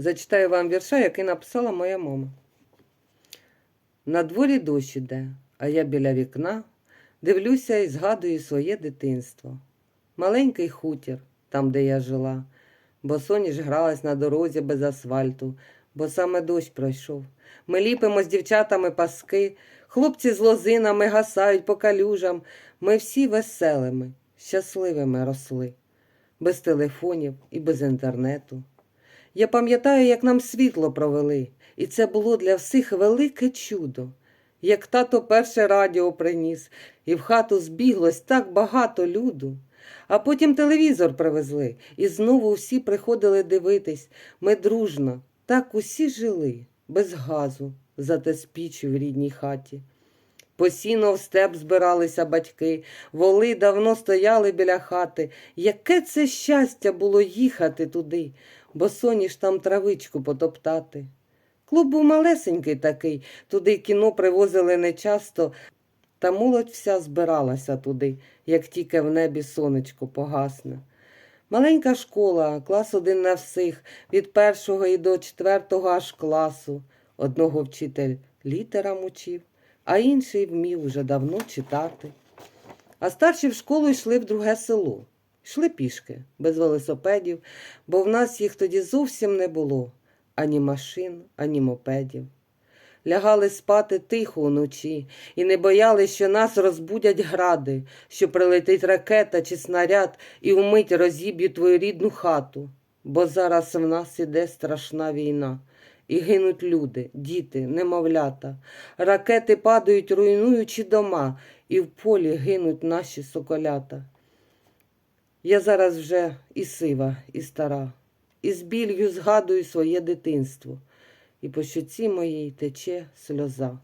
Зачитаю вам вірша, який написала моя мама. На дворі дощ іде, а я біля вікна дивлюся і згадую своє дитинство. Маленький хутір, там, де я жила, бо соніш гралась на дорозі без асфальту, бо саме дощ пройшов. Ми ліпимо з дівчатами паски, хлопці з лозинами гасають по калюжам. Ми всі веселими, щасливими росли, без телефонів і без інтернету. Я пам'ятаю, як нам світло провели, і це було для всіх велике чудо. Як тато перше радіо приніс, і в хату збіглось так багато люду. А потім телевізор привезли, і знову всі приходили дивитись. Ми дружно, так усі жили, без газу, зате з піччю в рідній хаті. Посіно в степ збиралися батьки, воли давно стояли біля хати. Яке це щастя було їхати туди, бо соніш там травичку потоптати. Клуб був малесенький такий, туди кіно привозили нечасто, та молодь вся збиралася туди, як тільки в небі сонечко погасне. Маленька школа, клас один на всіх, від першого і до четвертого аж класу. Одного вчитель літерам учив, а інший вмів уже давно читати. А старші в школу йшли в друге село. Йшли пішки, без велосипедів, бо в нас їх тоді зовсім не було ані машин, ані мопедів. Лягали спати тихо вночі і не боялись, що нас розбудять гради, що прилетить ракета чи снаряд і вмить розіб'ють твою рідну хату. Бо зараз в нас іде страшна війна, і гинуть люди, діти, немовлята. Ракети падають, руйнуючи дома, і в полі гинуть наші соколята. Я зараз вже і сива, і стара, і з біллю згадую своє дитинство, і по щоці моїй тече сльоза.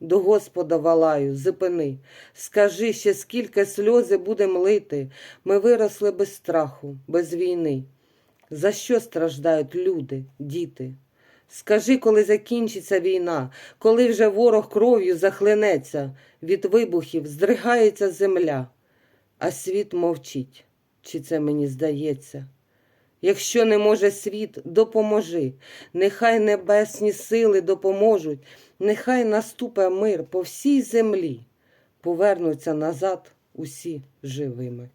До Господа валаю, зупини, скажи ще, скільки сльози будем лити. Ми виросли без страху, без війни. За що страждають люди, діти? Скажи, коли закінчиться війна, коли вже ворог кров'ю захлинеться, від вибухів здригається земля, а світ мовчить, чи це мені здається? Якщо не може світ, допоможи, нехай небесні сили допоможуть, нехай наступе мир по всій землі, повернуться назад усі живими.